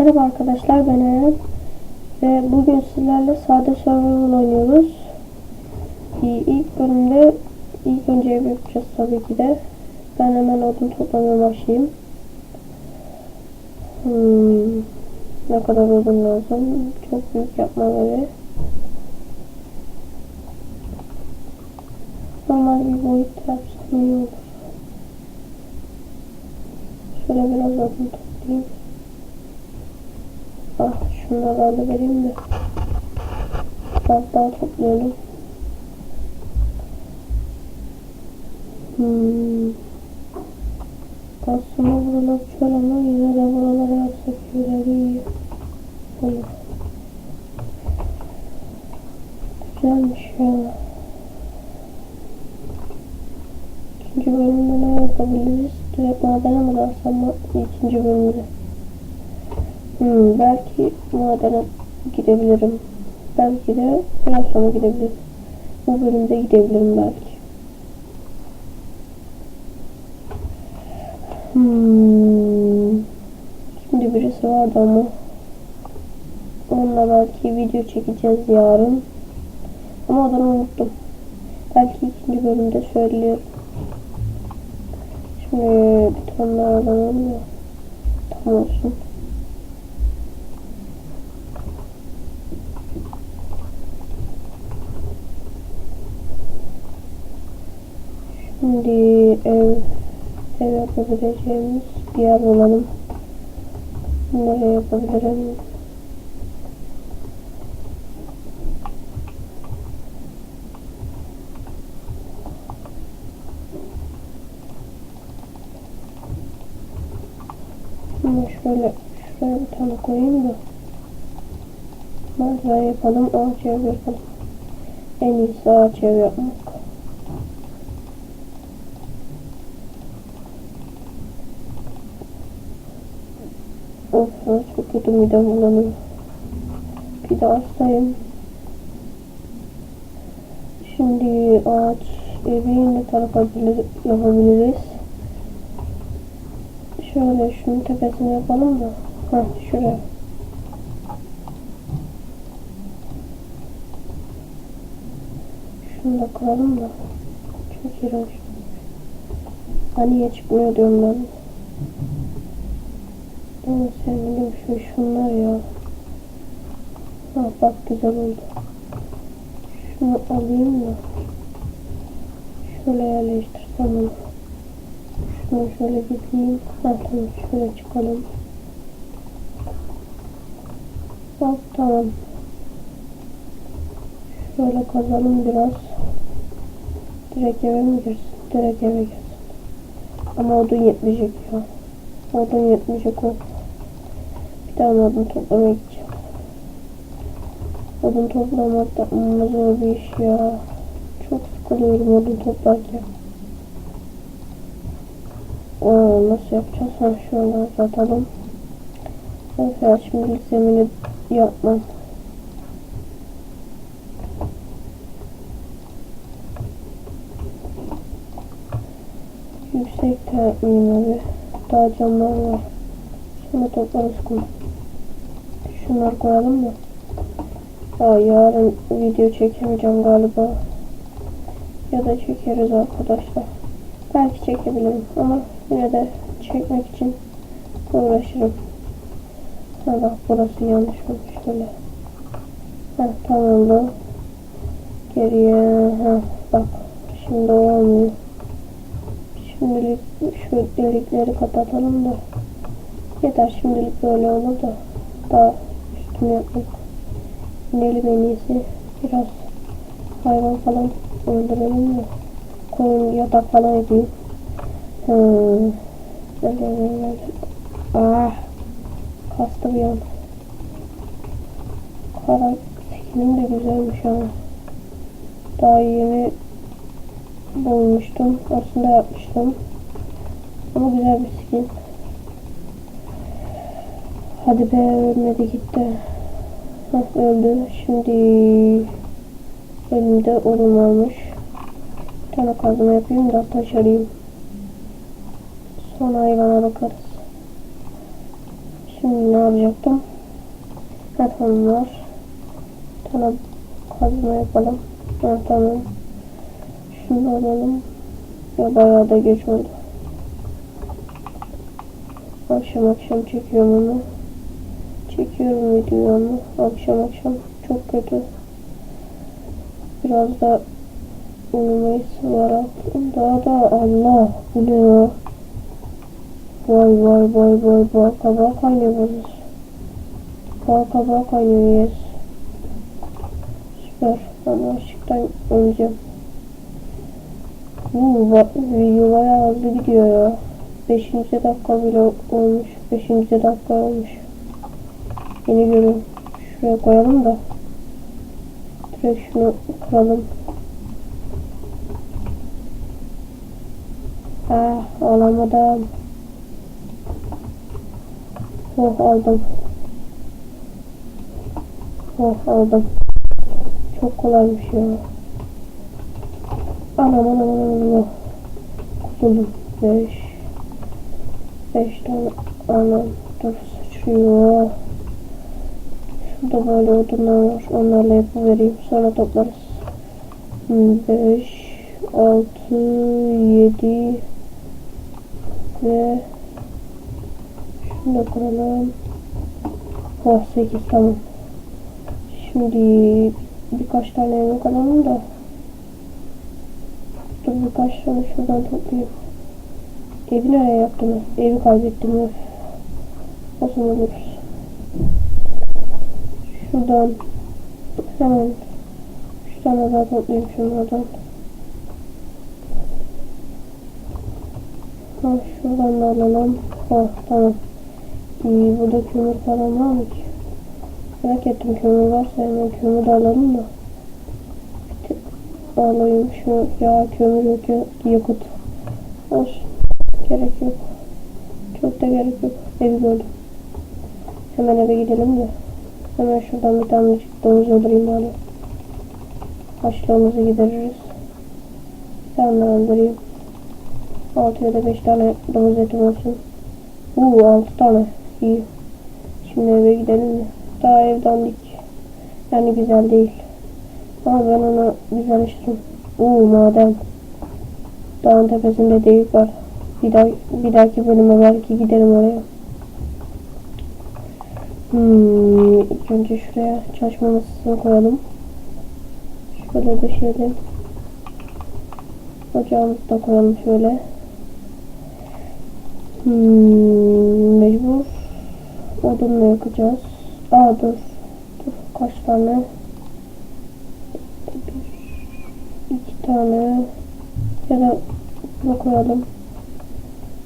Merhaba arkadaşlar ben Eren ve bugün sizlerle sade survival oynuyoruz. İlk bölümde ilk önce ev yapacağız tabii ki de. Ben hemen odun toplamaya başlayayım. Hmm, ne kadar odun lazım? Çok büyük yapma göre. Normal bir boyut yapsam iyi olur. Şöyle biraz odun toplayayım. Ah şunları da vereyim de. Daha toplayalım. Hmm. Aslında buralar çöl ama yine de buralara yapsak şöyle iyi olur. Güzelmiş ya. İkinci bölümde ne yapabiliriz? Direkt madene mi dalsam? İkinci bölümde. Hmm, belki madene gidebilirim. Belki de biraz sonra gidebilirim. Bu bölümde gidebilirim belki. Hmm. Şimdi birisi vardı ama onunla belki video çekeceğiz yarın. Ama adını unuttum. Belki ikinci bölümde söylüyorum. Şimdi bir tane daha alalım da tam olsun. Şimdi ev, ev yapabileceğimiz bir yer bulalım. Nereye yapabilirim? Şimdi şöyle şuraya bir tane koyayım da manzara yapalım, ağaç yapalım. En iyisi ağaç ev yapmak. Ya, çok kötü midem bulanıyor. Bir de hastayım. Şimdi ağaç evi ne tarafa yapabilir- yapabiliriz? Şöyle şunun tepesine yapalım da. Heh şuraya. Şunu da kıralım da. Çok iğrenç. Hani niye çıkmıyor diyorum ben. Ama sevmedim şu şunlar ya. Ha bak güzel oldu. Şunu alayım da. Şöyle yerleştirsem onu. Şunu şöyle gideyim. Ha tamam şöyle çıkalım. Bak tamam. Şöyle kazalım biraz. Direkt eve mi girsin? Direkt eve girsin. Ama odun yetmeyecek ya. Odun yetmeyecek o. Bir tane odun toplamaya gideceğim. Odun toplamak da zor bir iş ya. Çok sıkılıyorum odun toplarken. Oo, nasıl yapacağız? Ha, şöyle uzatalım. Mesela şimdi zemini yapmam. Yüksek yapmayayım abi. Daha camlar var. Şimdi toplarız kum. Şunları koyalım da. Ya yarın video çekemeyeceğim galiba. Ya da çekeriz arkadaşlar. Belki çekebilirim ama yine de çekmek için uğraşırım. Ha bak burası yanlış olmuş şöyle. Ha tamamdı. Geriye ha bak şimdi olmuyor. Şimdilik şu delikleri kapatalım da. Yeter şimdilik böyle olur da. Daha üstünü yapmak. İnelim en iyisi. Biraz hayvan falan öldürelim de. Koyun yatak falan edeyim. Hmm. Ah. Kastı bir an. Kara skinim de güzelmiş ama. Daha yeni bulmuştum. Aslında yapmıştım. Ama güzel bir skin. Hadi be ölmedi gitti. Hah öldü. Şimdi elimde odun varmış. Bir tane kazma yapayım da taş arayayım. Sonra hayvana bakarız. Şimdi ne yapacaktım? Tamam var. Bir tane kazma yapalım. Ha tamam. Şunu da alalım. Ya bayağı da geç oldu. Akşam akşam çekiyorum onu. Çekiyorum videoyu akşam akşam çok kötü. Biraz da uyumayı var artık. Daha da Allah bu ne ya? Vay vay vay vay bal kabağı kaynıyor bunun. Bal kabağı kaynıyor yes. Süper. Ben ışıktan öleceğim. Uuu video bayağı hızlı gidiyor ya. 5. dakika bile olmuş. 5. dakika olmuş. Yeni görüyorum. Şuraya koyalım da. Direkt şunu kıralım. Ah alamadım. Oh aldım. Oh aldım. Çok kolaymış ya. Anam anam anam anam. Kurtuldum. Beş. Beş tane anam. Dur sıçrıyor. Şurada böyle odunlar var. Onlarla yapıvereyim. Sonra toplarız. Hmm, Beş. Altı. Yedi. Ve şunu da kuralım. Oh 8 tamam. Şimdi birkaç tane yemek alalım da. Dur birkaç tane şuradan toplayayım. Evi nereye yaptım ben? Evi kaybettim. O zaman oluruz. Şuradan hemen üç tane daha toplayayım şunlardan. Ha, şuradan da alalım. Ha, tamam. İyi, burada kömür falan var mı ki? Merak ettim kömür varsa hemen kömür de alalım da. Alayım şu ya kömür yok ya yakıt. Olsun. Gerek yok. Çok da gerek yok. Evi gördüm. Hemen eve gidelim de. Hemen şuradan bir tane domuz öldüreyim bari. Açlığımızı gideririz. Bir tane öldüreyim. 6 ya da 5 tane domuz etim olsun. Uuu 6 tane. İyi. Şimdi eve gidelim mi? Daha evden dik. Yani güzel değil. Ama ben onu güzel içtim. Uuu maden. Dağın tepesinde delik var. Bir, daha, bir dahaki bölüme belki giderim oraya. Hmm, önce şuraya çalışma masasını koyalım. Şöyle döşeyelim. Ocağımızı da koyalım şöyle. Hmm, mecbur odunla yakacağız. Aa dur. Dur kaç tane? Bir, iki tane ya da bunu koyalım.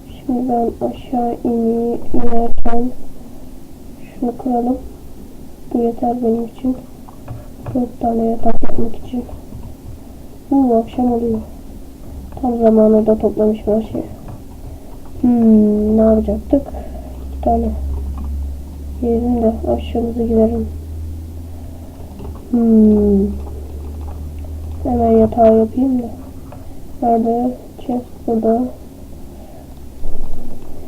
Şimdi ben aşağı ini, inerken şunu kıralım. Bu yeter benim için. Dört tane yatak yapmak için. Bu akşam oluyor. Tam zamanında toplamışım her şeyi. Hmm, ne yapacaktık? İki tane. Yiyelim de aşağımıza gidelim. Hmm. Hemen yatağı yapayım da. Nerede? Chest burada.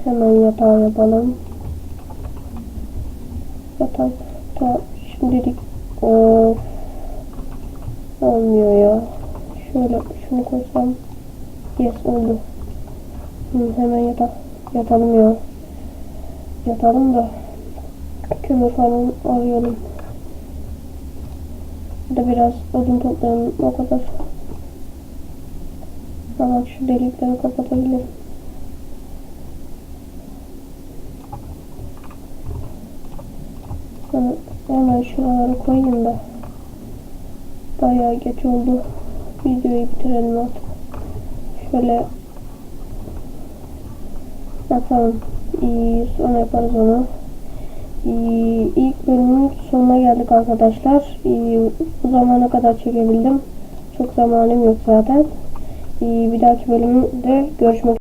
Hemen yatağı yapalım. Yatak da şimdilik of olmuyor ya. Şöyle şunu koysam yes oldu. Hı, hemen yatak yatalım ya. Yatalım da kömür falan arayalım. De biraz odun toplayalım o kadar. Bak şu delikleri kapatabilirim. Hemen, hemen şuraları koyayım da. Bayağı geç oldu. Videoyu bitirelim artık. Şöyle yapalım. İyi, sonra yaparız onu. İyi, ilk bölümün sonuna geldik arkadaşlar. İyi, bu zamana kadar çekebildim. Çok zamanım yok zaten. İyi, bir dahaki bölümde görüşmek